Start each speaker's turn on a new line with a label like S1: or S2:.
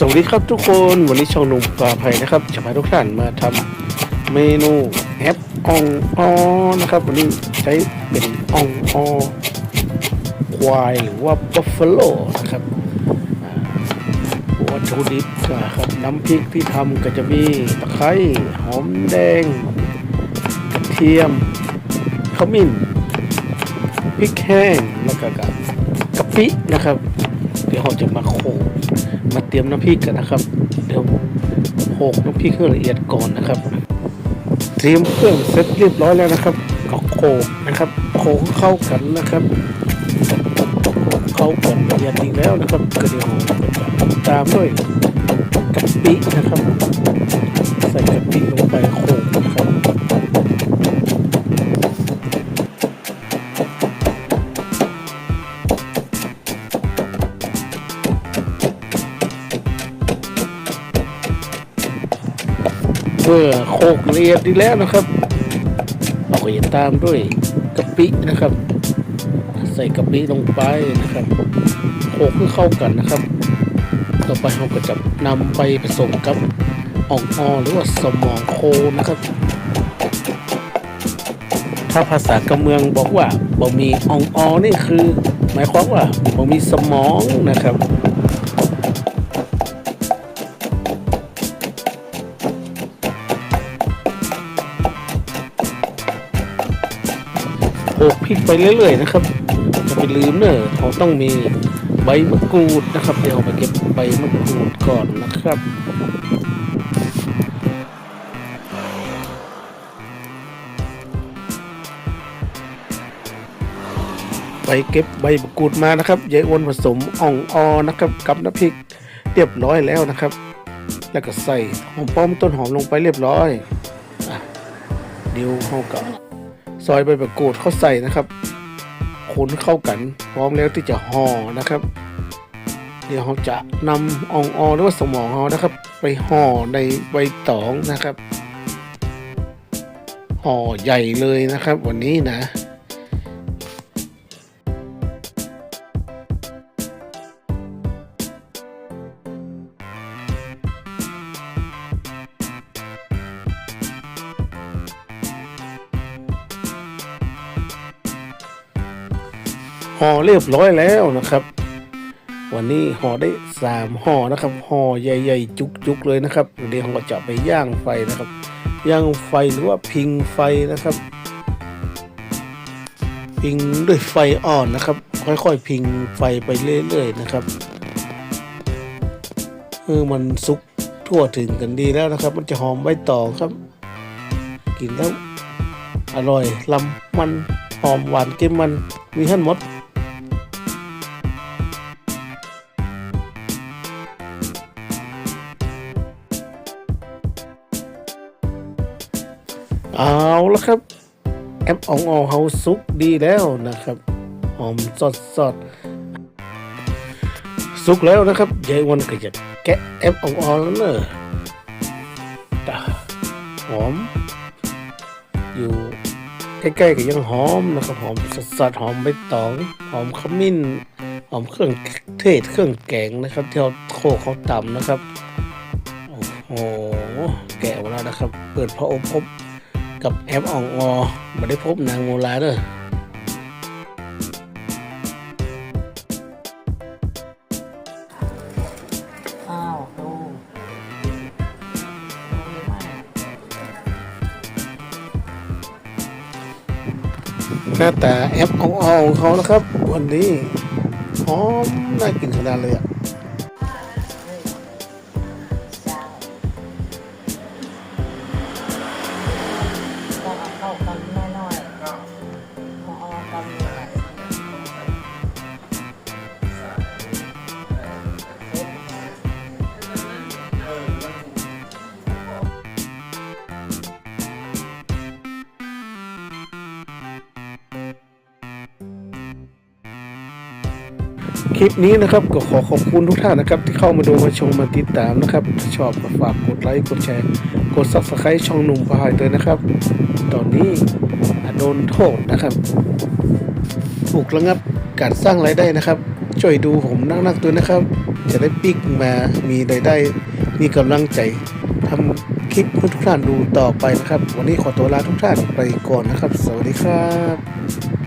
S1: สวัสดีครับทุกคนวันนี้ช่องหนุ่มปลาภัยนะครับจะพาทุกท่านมาทำเมนูแอปอองออนะครับ วันนี้ใช้เป็นอองออควายหรือว่าบัฟเฟโลนะครับวัตถุดิบก็ครับน้ำพริกที่ทำก็จะมีตะไคร้หอมแดงกระเทียมขมิ้นพริกแห้งแล้วก็กะปินะครับ เดี๋ยวเราจะมาโขลก มาเตรียมน้ำพริกกันนะครับ เดี๋ยวโขกน้ำพริกให้ละเอียดก่อนนะครับ เตรียมเครื่องเสร็จเรียบร้อยแล้วนะครับก็โขกนะครับโขกเข้ากันนะครับโขลกเข้ากันละเอียดดีแล้วนะครับก็เดี๋ยวตามด้วยกะปินะครับ ใส่กะปิลงไปโขกนะครับ เมื่อโขลกละเอียดดีแล้วนะครับเราก็จะตามด้วยกะปินะครับ ใส่กะปิลงไปนะครับโขลกให้เข้ากันนะครับ ต่อไปเราก็จะนำไปผสมกับอ่องออหรือว่าสมองโคนะครับ ถ้าภาษากำเมืองบอกว่าบ่มีอ่องออนี่คือ หมายความว่าบ่มีสมองนะครับ โขกพริกไปเรื่อยๆนะครับจะไปลืมเนอะเราต้องมีใบมะกรูดนะครับ เดี๋ยวไปเก็บใบมะกรูดก่อนนะครับไปเก็บใบมะกรูดมานะครับยายอ้วนผสมอ่องออนะครับ กับน้ำพริกเรียบร้อยแล้วนะครับ แล้วก็ใส่หอมป้อมต้นหอมลงไปเรียบร้อยอเดี๋ยวเราก็ ซอยใบมะกรูดเข้าใส่นะครับคนเข้ากัน พร้อมแล้วที่จะห่อนะครับ เดี๋ยวเราจะนำอองออหรือว่าสมองเรานะครับ ไปห่อในใบตองนะครับห่อใหญ่เลยนะครับ วันนี้นะ ห่อเรียบร้อยแล้วนะครับ วันนี้ห่อได้สามห่อนะครับห่อใหญ่ๆ จุกๆเลยนะครับเดี๋ยวเราจะไปย่างไฟนะครับ ย่างไฟหรือว่าพิงไฟนะครับ พิงด้วยไฟอ่อนนะครับ ค่อยๆ พิงไฟไปเรื่อยๆนะครับเออมันสุกทั่วถึงกันดีแล้วนะครับ มันจะหอมใบตองครับ กินแล้วอร่อยลำมันหอมหวานเค็มมันมีทั้งหมด เอาละครับ แอปอองออเฮาซุกดีแล้วนะครับหอมสดสดสุกแล้วนะครับยายวันก็จะแกะแอปอองออแล้วเนอะหอม อยู่ใกล้ๆก็ยังหอมนะครับหอมสดๆหอมใบตองหอมขมิ้นหอมเครื่องเทศเครื่องแกงนะครับที่เราโคกเขาตำนะครับ โอ้โหแกะมาแล้วนะครับ เปิดพระอบพบ กับแอปอ่องอมาได้พบนางโมลาเด้อ
S2: อ้าวดูดูเยอะมาก
S1: หน้าตาแอปอ่องอของเขานะครับ วันนี้หอมน่ากินขนาดเลยอะ คลิปนี้นะครับก็ขอขอบคุณทุกท่านนะครับ ที่เข้ามาดูมาชมมาติดตามนะครับถ้าชอบก็ฝากกดไลค์กดแชร์ กด subscribe ช่องหนุ่มพายเลยนะครับ ตอนนี้โดนโทษนะครับ ถูกระงับการสร้างรายได้นะครับ ช่วยดูผมนักๆด้วนะครับ จะได้ปิกมามีรายได้ มีกำลังใจทำคลิปให้ทุกท่านดูต่อไปนะครับ วันนี้ขอตัวลาทุกท่านไปก่อนนะครับ สวัสดีครับ